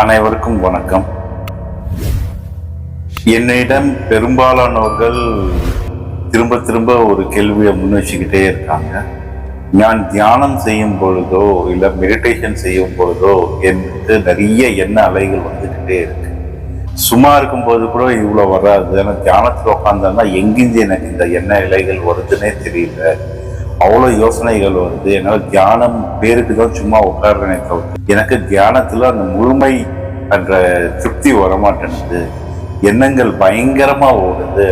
அனைவருக்கும் வணக்கம். என்னிடம் பெரும்பாலானவர்கள் திரும்ப திரும்ப ஒரு கேள்வியை முன் வச்சுக்கிட்டே இருக்காங்க. நான் தியானம் செய்யும் பொழுதோ இல்லை மெடிடேஷன் செய்யும் பொழுதோ எனக்கு நிறைய எண்ண அலைகள் வந்துக்கிட்டே இருக்கு. சும்மா இருக்கும்போது கூட இவ்வளோ வராது. ஆனால் தியானத்தில் உட்காந்தோன்னா எங்கிருந்து எனக்கு இந்த எண்ண இலைகள் வருதுன்னே தெரியல. அவ்வளோ யோசனைகள் வருது என்னால் தியானம் பேருக்கு தான் சும்மா உட்காடுறேனே தவிர்த்து எனக்கு தியானத்தில் அந்த முழுமை என்ற திருப்தி வரமாட்டேனுது எண்ணங்கள் பயங்கரமா ஓடுது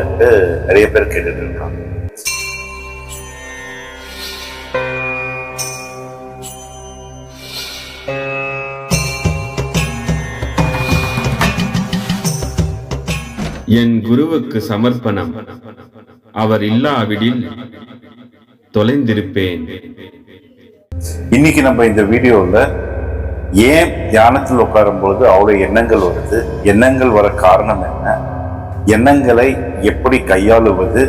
நிறைய பேர் கேட்டுட்டு இருக்காங்க என் குருவுக்கு சமர்ப்பணம். அவர் இல்லாவிடில் தொலைந்திருப்பேன். இன்னைக்கு நம்ம இந்த வீடியோவில் ஏன் தியானத்தில் உட்காரும் பொழுது அவ்வளோ எண்ணங்கள் வருது? எண்ணங்கள் வர காரணம் என்ன? எண்ணங்களை எப்படி கையாளுவது?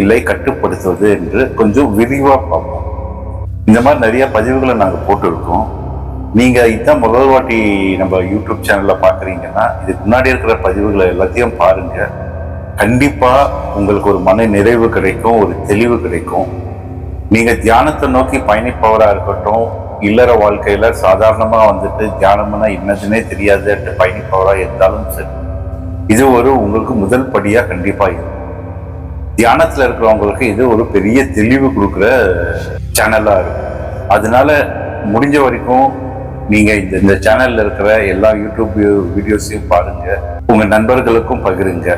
இல்லை கட்டுப்படுத்துவது என்று கொஞ்சம் விரிவாக பார்ப்போம். இந்த மாதிரி நிறைய பதிவுகளை நாங்கள் போட்டிருக்கோம். நீங்கள் இதான் முதல் வாட்டி நம்ம யூடியூப் சேனலில் பார்க்குறீங்கன்னா இதுக்கு முன்னாடி இருக்கிற பதிவுகளை எல்லாத்தையும் பாருங்கள் கண்டிப்பாக உங்களுக்கு ஒரு மன நிறைவு கிடைக்கும் ஒரு தெளிவு கிடைக்கும். நீங்க தியானத்தை நோக்கி பயணிப்பவரா இருக்கட்டும் இல்லற வாழ்க்கையில சாதாரணமா வந்துட்டு தியானம்னா என்னதுன்னே தெரியாதுன்ட்டு பயணிப்பவரா இருந்தாலும் சரி இது ஒரு உங்களுக்கு முதல் படியா கண்டிப்பா இருக்கும். தியானத்துல இருக்கிறவங்களுக்கு இது ஒரு பெரிய தெளிவு கொடுக்குற சேனலா இருக்கும். அதனால முடிஞ்ச வரைக்கும் நீங்க இந்த இந்த சேனல்ல இருக்கிற எல்லா யூடியூப் வீடியோஸையும் பாருங்க. உங்க நண்பர்களுக்கும் பகிருங்க.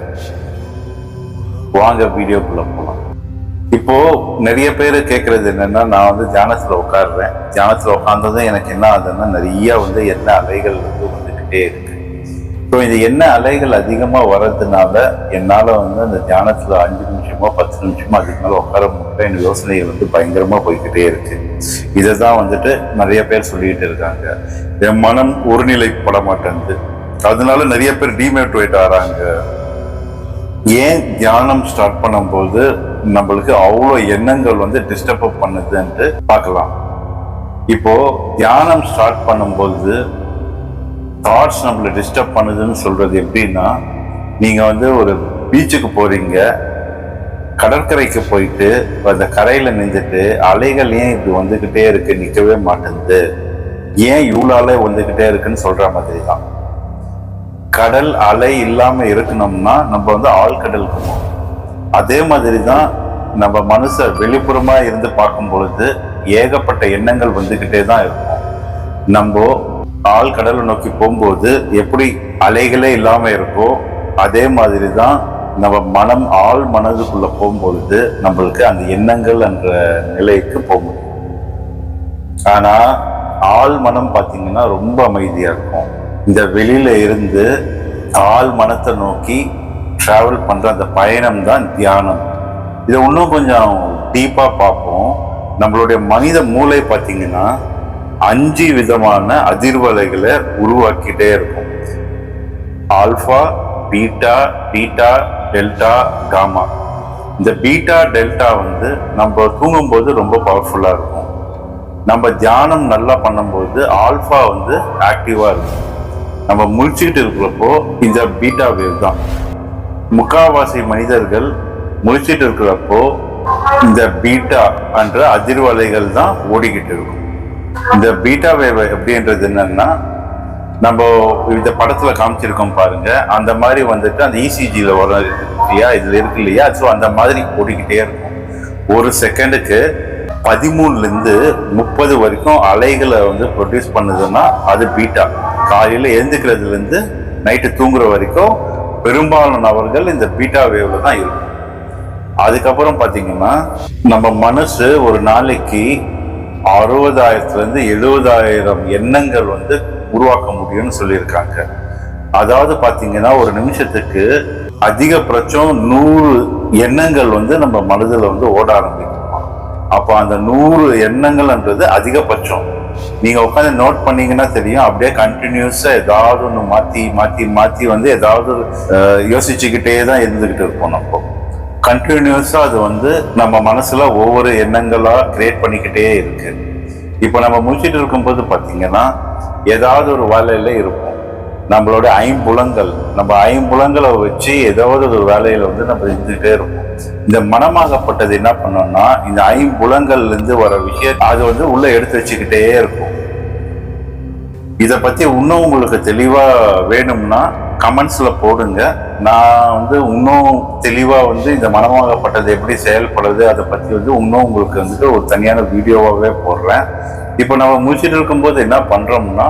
வாங்க வீடியோக்குள்ள போகலாம் இப்போ நிறைய பேர் கேட்கறது என்னன்னா நான் வந்து தியானத்துல உட்காடுறேன் தியானத்துல உட்காந்ததும் எனக்கு என்ன ஆகுதுன்னா நிறைய வந்து என்ன அலைகள் வந்து வந்துக்கிட்டே இருக்கு. ஸோ இந்த என்ன அலைகள் அதிகமா வர்றதுனால என்னால வந்து அந்த தியானத்துல அஞ்சு நிமிஷமோ பத்து நிமிஷமோ அதுக்கு மேலே உட்கார முடியல. என் யோசனைகள் வந்து பயங்கரமா போய்கிட்டே இருக்கு. இதை தான் வந்துட்டு நிறைய பேர் சொல்லிட்டு இருக்காங்க. என் மனம் ஒருநிலைப்பட மாட்டேங்குது. அதனால நிறைய பேர் டிமோட்டிவேட் ஆகிறாங்க ஏன் தியானம் ஸ்டார்ட் பண்ணும்போது நம்மளுக்கு அவ்வளோ எண்ணங்கள் வந்து டிஸ்டர்ப் பண்ணுதுன்ட்டு பார்க்கலாம். இப்போ தியானம் ஸ்டார்ட் பண்ணும்போது தாட்ஸ் நம்மளை டிஸ்டர்ப் பண்ணுதுன்னு சொல்றது எப்படின்னா நீங்கள் வந்து ஒரு பீச்சுக்கு போறீங்க கடற்கரைக்கு போயிட்டு அந்த கரையில் நின்றுட்டு அலைகள் ஏன் இப்படி வந்துக்கிட்டே இருக்கு நிற்கவே மாட்டேங்குது? ஏன் இவ்வளோ அலை இருக்குன்னு சொல்ற மாதிரி தான் கடல் அலை இல்லாமல் இருக்கணும்னா நம்ம வந்து ஆழ்கடலுக்கு போகணும். அதே மாதிரி தான் நம்ம மனசை வெளிப்புறமா இருந்து பார்க்கும் பொழுது ஏகப்பட்ட எண்ணங்கள் வந்துக்கிட்டே தான் இருக்கும். நம்ம ஆழ்கடலை நோக்கி போகும்போது எப்படி அலைகளே இல்லாம இருக்கோ அதே மாதிரி தான் நம்ம மனம் ஆழ் மனதுக்குள்ள போகும்பொழுது நம்மளுக்கு அந்த எண்ணங்கள் என்ற நிலைக்கு போக முடியும். ஆனா ஆள் மனம் பார்த்தீங்கன்னா ரொம்ப அமைதியா இருக்கும். இந்த வெளியில இருந்து ஆள் மனத்தை நோக்கி ட்ராவல் பண்ணுற அந்த பயணம் தான் தியானம். இதை இன்னும் கொஞ்சம் டீப்பாக பார்ப்போம். நம்மளுடைய மனித மூளை பார்த்தீங்கன்னா அஞ்சு விதமான அதிர்வலைகளை உருவாக்கிட்டே இருக்கும். Alpha beta beta delta gamma. இந்த பீட்டா டெல்டா வந்து நம்ம தூங்கும்போது ரொம்ப பவர்ஃபுல்லாக இருக்கும். நம்ம தியானம் நல்லா பண்ணும்போது ஆல்ஃபா வந்து ஆக்டிவாக இருக்கும். நம்ம முழிச்சுக்கிட்டு இருக்கிறப்போ இந்த பீட்டா வேவ் தான். முக்காவாசி மனிதர்கள் முழிச்சிட்டு இருக்கிறப்போ இந்த பீட்டா என்ற அதிர்வலைகள் தான் ஓடிக்கிட்டு இருக்கும். இந்த பீட்டா வேவ் எப்படின்றது என்னன்னா நம்ம இந்த படத்துல காமிச்சிருக்கோம் பாருங்க. அந்த மாதிரி வந்துட்டு அந்த இசிஜியில் வர இல்லையா? இதுல இருக்கு இல்லையா? ஸோ அந்த மாதிரி ஓடிக்கிட்டே இருக்கும். ஒரு செகண்டுக்கு பதிமூணுல இருந்து முப்பது வரைக்கும் அலைகளை வந்து ப்ரொடியூஸ் பண்ணுதுன்னா அது பீட்டா. காலையில எழுந்துக்கிறதுல இருந்து நைட்டு தூங்குற வரைக்கும் பெரும்பாலான நபர்கள் இந்த பீட்டா வேவ்ல தான் இருக்கும். அதுக்கப்புறம் பார்த்தீங்கன்னா நம்ம மனசு ஒரு நாளைக்கு அறுபதாயிரத்துலேருந்து எழுபதாயிரம் எண்ணங்கள் வந்து உருவாக்க முடியும்னு சொல்லியிருக்காங்க. அதாவது பார்த்தீங்கன்னா ஒரு நிமிஷத்துக்கு அதிகபட்சம் நூறு எண்ணங்கள் வந்து நம்ம மனதில் வந்து ஓட ஆரம்பிக்கும். அப்போ அந்த நூறு எண்ணங்கள்ன்றது அதிகபட்சம். நீங்க உட்காந்து நோட் பண்ணீங்கன்னா தெரியும். அப்படியே கண்டினியூஸா ஏதாவது ஒன்று மாத்தி மாத்தி மாத்தி வந்து ஏதாவது யோசிச்சுக்கிட்டே தான் இருந்துகிட்டு இருப்போம் நம்ம. கண்டினியூஸா அது வந்து நம்ம மனசுல ஒவ்வொரு எண்ணங்களா கிரியேட் பண்ணிக்கிட்டே இருக்கு. இப்போ நம்ம முடிச்சிட்டு இருக்கும்போது பார்த்தீங்கன்னா ஏதாவது ஒரு வேலையில இருப்போம். நம்மளோட ஐம்புலங்கள் நம்ம ஐம்புலங்களை வச்சு ஏதாவது ஒரு வேலையில வந்து நம்ம இருந்துகிட்டே இருப்போம். இந்த மனமாகப்பட்டது என்ன பண்ணோம்னா இந்த ஐம்புலங்கள்லேருந்து வர விஷயம் அது வந்து உள்ளே எடுத்து வச்சுக்கிட்டே இருக்கும். இதை பற்றி இன்னும் உங்களுக்கு தெளிவாக வேணும்னா கமெண்ட்ஸில் போடுங்க. நான் வந்து இன்னும் தெளிவாக வந்து இந்த மனமாகப்பட்டது எப்படி செயல்படுது அதை பற்றி வந்து இன்னும் உங்களுக்கு வந்துட்டு ஒரு தனியான வீடியோவாகவே போடுறேன். இப்போ நம்ம முடிச்சுட்டு இருக்கும்போது என்ன பண்ணுறோம்னா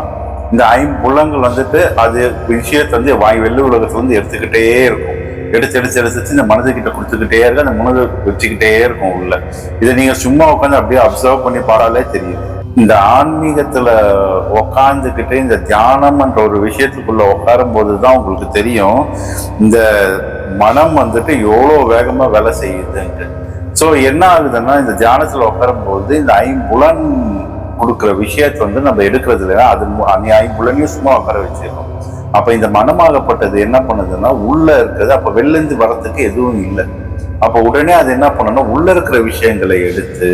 இந்த ஐம்புலங்கள் வந்துட்டு அது விஷயத்தை வந்து வாய் வெள்ளி உலகத்துல வந்து எடுத்துக்கிட்டே இருக்கும். எடுத்து எடுத்து எடுத்து எடுத்து இந்த மனதுக்கிட்ட கொடுத்துக்கிட்டே இருக்கு அந்த மனது வச்சுக்கிட்டே இருக்கும் உள்ள. இதை நீங்க சும்மா உட்காந்து அப்படியே அப்சர்வ் பண்ணி பாடாலே தெரியும். இந்த ஆன்மீகத்துல உக்காந்துக்கிட்டு இந்த தியானம்ன்ற ஒரு விஷயத்துக்குள்ள உட்காரும் போதுதான் உங்களுக்கு தெரியும் இந்த மனம் வந்துட்டு எவ்வளோ வேகமா வேலை செய்யுதுன்ட்டு. ஸோ என்ன ஆகுதுன்னா இந்த தியானத்துல உட்காரும் போது இந்த ஐம்புலன் கொடுக்குற விஷயத்தை வந்து நம்ம எடுக்கிறது இல்லைன்னா அது அந்த ஐம்புலனையும் சும்மா உட்கார வச்சிருக்கோம் அப்ப இந்த மனமாகப்பட்டது என்ன பண்ணுதுன்னா உள்ள இருக்கிறது அப்ப வெளிலேருந்து வரத்துக்கு எதுவும் இல்லை. அப்ப உடனே அது என்ன பண்ணணும் உள்ள இருக்கிற விஷயங்களை எடுத்து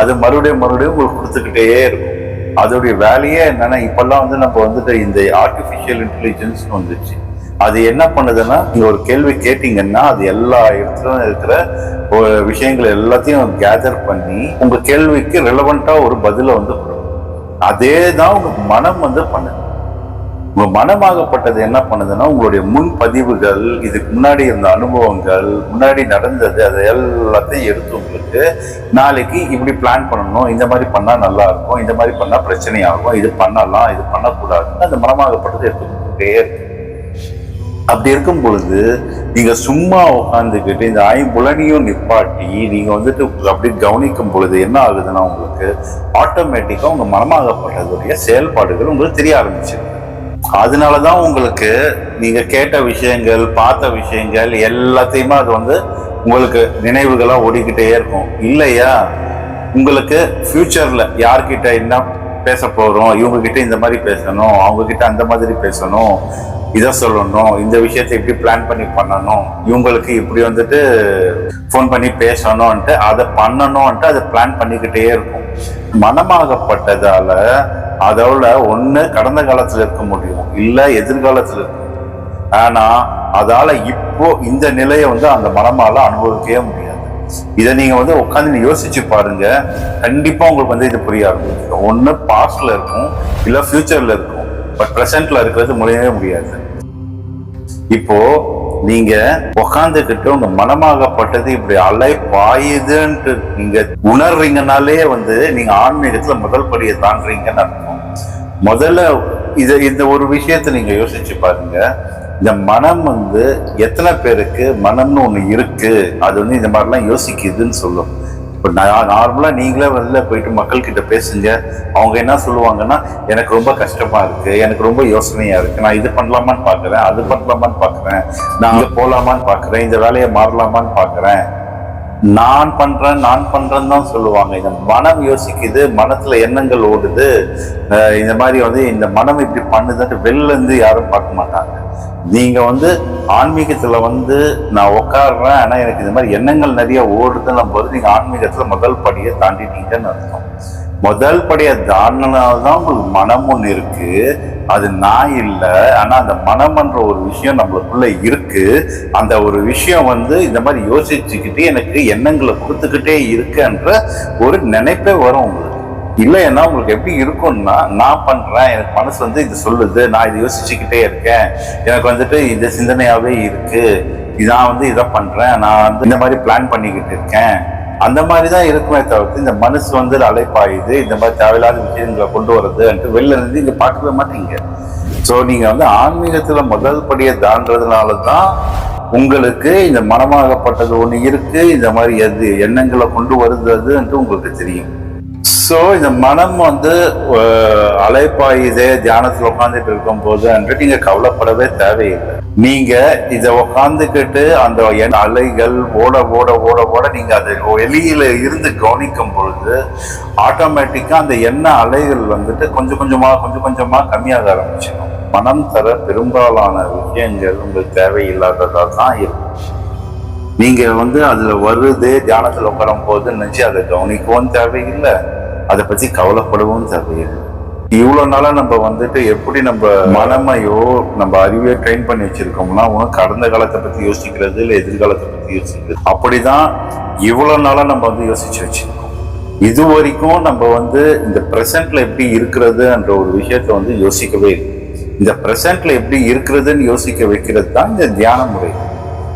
அது மறுபடியும் மறுபடியும் உங்களுக்கு கொடுத்துக்கிட்டே இருக்கும். அதோடைய வேலையே என்னன்னா இப்பெல்லாம் வந்து நம்ம வந்துட்டு இந்த ஆர்டிஃபிஷியல் இன்டெலிஜென்ஸ் வந்துச்சு. அது என்ன பண்ணுதுன்னா நீங்க ஒரு கேள்வி கேட்டீங்கன்னா அது எல்லா இடத்துலயும் இருக்கிற விஷயங்கள் எல்லாத்தையும் கேதர் பண்ணி உங்க கேள்விக்கு ரெலவெண்டா ஒரு பதிலை வந்து கொடுக்கும். அதே தான் உங்க மனம் வந்து பண்ணுது. உங்க மனமாகப்பட்டது என்ன பண்ணுதுன்னா உங்களுடைய முன் பதிவுகள் இதுக்கு முன்னாடி இருந்த அனுபவங்கள் முன்னாடி நடந்தது அது எல்லாத்தையும் எடுத்து உங்களுக்கு நாளைக்கு இப்படி பிளான் பண்ணணும் இந்த மாதிரி பண்ணா நல்லா இருக்கும் இந்த மாதிரி பண்ணா பிரச்சனை ஆகும் இது பண்ணலாம் இது பண்ணக்கூடாதுன்னு அந்த மனமாகப்பட்டது எடுத்துக்கிட்டே இருக்கு. அப்படி இருக்கும் பொழுது நீங்க சும்மா உட்காந்துக்கிட்டு இந்த ஐம்புலனையும் நிப்பாட்டி நீங்க வந்துட்டு அப்படி கவனிக்கும் பொழுது என்ன ஆகுதுன்னா உங்களுக்கு ஆட்டோமேட்டிக்கா உங்க மனமாகப்பட்டதுடைய செயல்பாடுகள் உங்களுக்கு தெரிய ஆரம்பிச்சிருக்கு அதனால தான் உங்களுக்கு நீங்கள் கேட்ட விஷயங்கள் பார்த்த விஷயங்கள் எல்லாத்தையுமே அது வந்து உங்களுக்கு நினைவுகளாக ஓடிக்கிட்டே இருக்கும். இல்லையா? உங்களுக்கு ஃப்யூச்சரில் யார்கிட்ட என்ன பேச போகிறோம் இவங்கக்கிட்ட இந்த மாதிரி பேசணும் அவங்கக்கிட்ட அந்த மாதிரி பேசணும் இதை சொல்லணும் இந்த விஷயத்தை இப்படி பிளான் பண்ணி பண்ணணும் இவங்களுக்கு இப்படி வந்துட்டு ஃபோன் பண்ணி பேசணும்ன்ட்டு அதை பண்ணணும்ன்ட்டு அதை பிளான் பண்ணிக்கிட்டே இருக்கும். மனமாகப்பட்டதால அதோட ஒன்று கடந்த காலத்தில் இருக்க முடியும் இல்லை எதிர்காலத்தில் இருக்கும் ஆனால் அதால் இப்போ இந்த நிலையை வந்து அந்த மனமால அனுபவிக்கவே முடியாது. இதை நீங்கள் வந்து உட்காந்து யோசிச்சு பாருங்க. கண்டிப்பாக உங்களுக்கு வந்து இது புரிய ஆரம்பிக்கும். ஒண்ணு இருக்கும் இல்லை ஃப்யூச்சரில் இருக்கும். பட் ப்ரெசண்ட்டில் இருக்கிறது முடியவே முடியாது. இப்போது நீங்க உக்காந்துக்கிட்டு உங்க மனமாகப்பட்டது இப்படி அலை பாயுதுன்ட்டு நீங்க உணர்றீங்கனாலே வந்து நீங்க ஆன்மீகத்துல முதல் படியை தாண்டுறீங்கன்னு அர்த்தம். முதல்ல இத இந்த ஒரு விஷயத்த நீங்க யோசிச்சு பாருங்க. இந்த மனம் வந்து எத்தனை பேருக்கு மனம்னு ஒண்ணு இருக்கு? அது வந்து இந்த மாதிரிலாம் யோசிக்குதுன்னு சொல்லும். இப்போ நார்மலாக நீங்களே வெளில போயிட்டு மக்கள்கிட்ட பேசுங்க. அவங்க என்ன சொல்லுவாங்கன்னா எனக்கு ரொம்ப கஷ்டமாக இருக்குது எனக்கு ரொம்ப யோசனையாக இருக்குது நான் இது பண்ணலாமான்னு பார்க்குறேன் அது பண்ணலாமான்னு பார்க்குறேன் நான் அங்க போகலாமான்னு பார்க்குறேன் இந்த வேலையை மாறலாமான்னு பார்க்குறேன் நான் பண்ணுறேன் நான் பண்ணுறேன்னு தான் சொல்லுவாங்க. இந்த மனம் யோசிக்குது மனத்தில் எண்ணங்கள் ஓடுது. இந்த மாதிரி வந்து இந்த மனம் இப்படி பண்ணுதுன்ட்டு வெளிலேருந்து யாரும் பார்க்க மாட்டாங்க. நீங்க வந்து ஆன்மீகத்துல வந்து நான் உட்காடுறேன் ஆனா எனக்கு இந்த மாதிரி எண்ணங்கள் நிறைய ஓடுதுன்னும் போது நீங்க ஆன்மீகத்துல முதல் படியை தாண்டிட்டீங்கன்னு அர்த்தம். முதல் படியை தாண்டினால்தான் உங்களுக்கு மனம் ஒன்று இருக்கு. அது நான் இல்லை ஆனால் அந்த மனம்ன்ற ஒரு விஷயம் நம்மளுக்குள்ள இருக்கு. அந்த ஒரு விஷயம் வந்து இந்த மாதிரி யோசிச்சுக்கிட்டு எனக்கு எண்ணங்களை கொடுத்துக்கிட்டே இருக்குன்ற ஒரு நினைப்பே வரும் உங்களுக்கு. இல்லைன்னா உங்களுக்கு எப்படி இருக்கும்னா நான் பண்றேன் எனக்கு மனசு வந்து இது சொல்லுது நான் இது யோசிச்சுக்கிட்டே இருக்கேன் எனக்கு வந்துட்டு இந்த சிந்தனையாவே இருக்கு நான் வந்து இதை பண்றேன் நான் வந்து இந்த மாதிரி பிளான் பண்ணிக்கிட்டு இருக்கேன். அந்த மாதிரி தான் இருக்குமே தவிர்த்து இந்த மனசு வந்து அலைப்பாயுது இந்த மாதிரி தேவையில்லாத விஷயங்களை கொண்டு வர்றதுன்ட்டு வெளில இருந்து இங்கே பார்க்கவே மாட்டீங்க. ஸோ நீங்கள் வந்து ஆன்மீகத்தில் முதல் படியை தாண்டதுனால தான் உங்களுக்கு இந்த மனமாகப்பட்டது ஒன்று இருக்குது இந்த மாதிரி எது எண்ணங்களை கொண்டு வருதுன்ட்டு உங்களுக்கு தெரியும். ஸோ இந்த மனம் வந்து அலைப்பாயுதே தியானத்தில் உட்காந்துட்டு இருக்கும் போது என்று நீங்க கவலைப்படவே தேவையில்லை. நீங்க இதை உட்காந்துக்கிட்டு அந்த எண் அலைகள் ஓட ஓட ஓட ஓட நீங்க அதை வெளியில இருந்து கவனிக்கும் பொழுது ஆட்டோமேட்டிக்கா அந்த எண்ண அலைகள் வந்துட்டு கொஞ்சம் கொஞ்சமாக கொஞ்சம் கொஞ்சமாக கம்மியாக ஆரம்பிச்சிடும். மனம் தர பெரும்பாலான விஷயங்கள் உங்களுக்கு தேவையில்லாததாக தான் இருக்கும் நீங்கள் வந்து அதில் வருது தியானத்தில் உட்காரும் போது நினச்சி அதை கவனிக்கவும் தேவையில்லை. அதை பத்தி கவலைப்படவும் தேவையில்லை இவ்வளவு நாளா நம்ம வந்துட்டு எப்படி நம்ம மனமையோ நம்ம அறிவையோ ட்ரெயின் பண்ணி வச்சிருக்கோம்னா உனக்கு கடந்த காலத்தை பத்தி யோசிக்கிறது இல்லை எதிர்காலத்தை பத்தி யோசிக்கிறது அப்படிதான் இவ்வளவு நாளா நம்ம வந்து யோசிச்சு வச்சிருக்கோம். இது வரைக்கும் நம்ம வந்து இந்த பிரசன்ட்ல எப்படி இருக்கிறதுன்ற ஒரு விஷயத்த வந்து யோசிக்கவே இல்லை. இந்த பிரசன்ட்ல எப்படி இருக்கிறதுன்னு யோசிக்க வைக்கிறது தான் இந்த தியான முறை.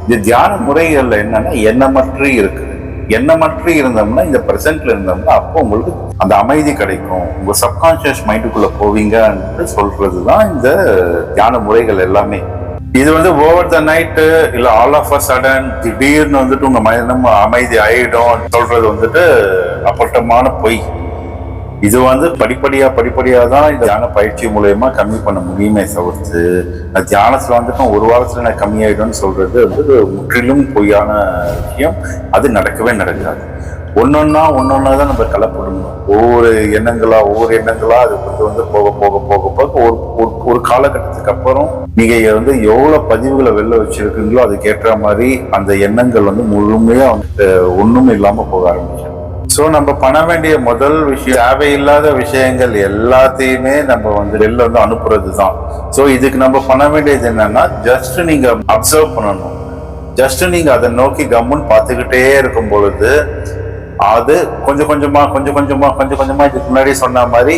இந்த தியான முறைகள்ல என்னன்னா எண்ணமற்று இருக்குது எண்ணமற்று இருந்தோம்னா இந்த ப்ரெசென்ட்ல இருந்தோம்னா அப்போ உங்களுக்கு அந்த அமைதி கிடைக்கும். உங்க சப்கான்சியஸ் மைண்டுக்குள்ள போவீங்கன்னு சொல்றது தான் இந்த தியான முறைகள் எல்லாமே. இது வந்து ஓவர் த நைட்டு இல்ல ஆல் ஆஃப் அ சடன் திடீர்னு வந்துட்டு உங்க மனம் அமைதி ஆயிடும் சொல்றது வந்துட்டு அப்பட்டமான பொய். இது வந்து படிப்படியா படிப்படியா தான் இந்த தியான பயிற்சி மூலயமா கம்மி பண்ண முடியுமே தவிர்த்து நான் தியானத்துல வந்துட்டு ஒரு வாரத்துல நான் கம்மியாயிடும்னு சொல்றது வந்து முற்றிலும் பொய்யான விஷயம். அது நடக்கவே நடக்காது. ஒன்னொன்னா ஒன்னொன்னா தான் நம்ம கலப்படணும். ஒவ்வொரு எண்ணங்களா ஒவ்வொரு எண்ணங்களா அது வந்து வந்து போக போக போக போக ஒரு ஒரு- ஒரு காலகட்டத்துக்கு அப்புறம் நீங்க வந்து எவ்வளவு பதிவுகளை வெளில வச்சிருக்கீங்களோ அதுக்கேற்ற மாதிரி அந்த எண்ணங்கள் வந்து முழுமையா வந்து ஒண்ணும் இல்லாம போக ஆரம்பிச்சிடும். ஸோ நம்ம பண்ண வேண்டிய முதல் விஷயம் தேவையில்லாத விஷயங்கள் எல்லாத்தையுமே நம்ம வந்து வெளில வந்து அனுப்புறது தான் ஸோ இதுக்கு நம்ம பண்ண வேண்டியது என்னன்னா ஜஸ்ட் நீங்க அப்சர்வ் பண்ணணும். ஜஸ்ட் நீங்க அதை நோக்கி கம்முன்னு பார்த்துக்கிட்டே இருக்கும் பொழுது அது கொஞ்சம் கொஞ்சமா கொஞ்சம் கொஞ்சமா கொஞ்சம் கொஞ்சமா இதுக்கு முன்னாடி சொன்ன மாதிரி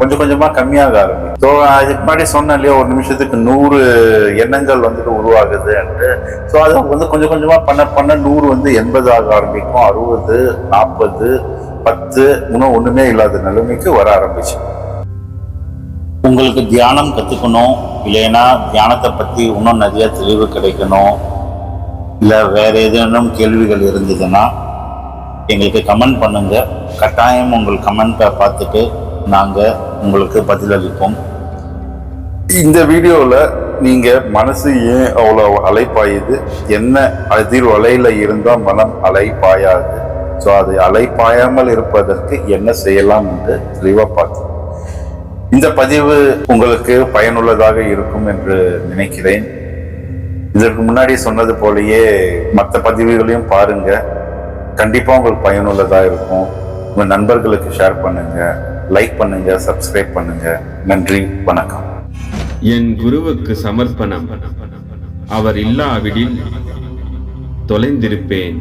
கொஞ்சம் கொஞ்சமா கம்மியாக ஆரம்பிக்கும் ஸோ இதுக்கு முன்னாடி சொன்னேன் இல்லையா ஒரு நிமிஷத்துக்கு நூறு எண்ணங்கள் வந்துட்டு உருவாகுதுன்ட்டு ஸோ அதை வந்து கொஞ்சம் கொஞ்சமாக பண்ண பண்ண நூறு வந்து எண்பது ஆக ஆரம்பிக்கும் அறுபது நாற்பது பத்து இன்னும் ஒன்றுமே இல்லாத நிலைமைக்கு வர ஆரம்பிச்சு. உங்களுக்கு தியானம் கற்றுக்கணும் இல்லைன்னா தியானத்தை பற்றி இன்னும் நிறைய தெளிவு கிடைக்கணும் இல்லை வேற ஏதேனும் கேள்விகள் இருந்ததுன்னா எங்களுக்கு கமெண்ட் பண்ணுங்கள் கட்டாயம் உங்கள் கமெண்ட்டை பார்த்துட்டு நாங்கள் உங்களுக்கு பதிலளிப்போம். இந்த வீடியோவில் நீங்கள் மனசு ஏன் அவ்வளோ அலைப்பாயுது? என்ன அதிர் அலையில் இருந்தால் மனம் அலைப்பாயாது? ஸோ அது அலைப்பாயாமல் இருப்பதற்கு என்ன செய்யலாம் என்று தெளிவாக பார்த்தோம் இந்த பதிவு உங்களுக்கு பயனுள்ளதாக இருக்கும் என்று நினைக்கிறேன். இதற்கு முன்னாடி சொன்னது போலயே மற்ற பதிவுகளையும் பாருங்க. கண்டிப்பாக உங்களுக்கு பயனுள்ளதாக இருக்கும். உங்கள் நண்பர்களுக்கு ஷேர் பண்ணுங்கள் லைக் பண்ணுங்க சப்ஸ்கிரைப் பண்ணுங்க. நன்றி வணக்கம். என் குருவுக்கு சமர்ப்பணம். அவர் இல்லாவிடில் தொலைந்திருப்பேன்.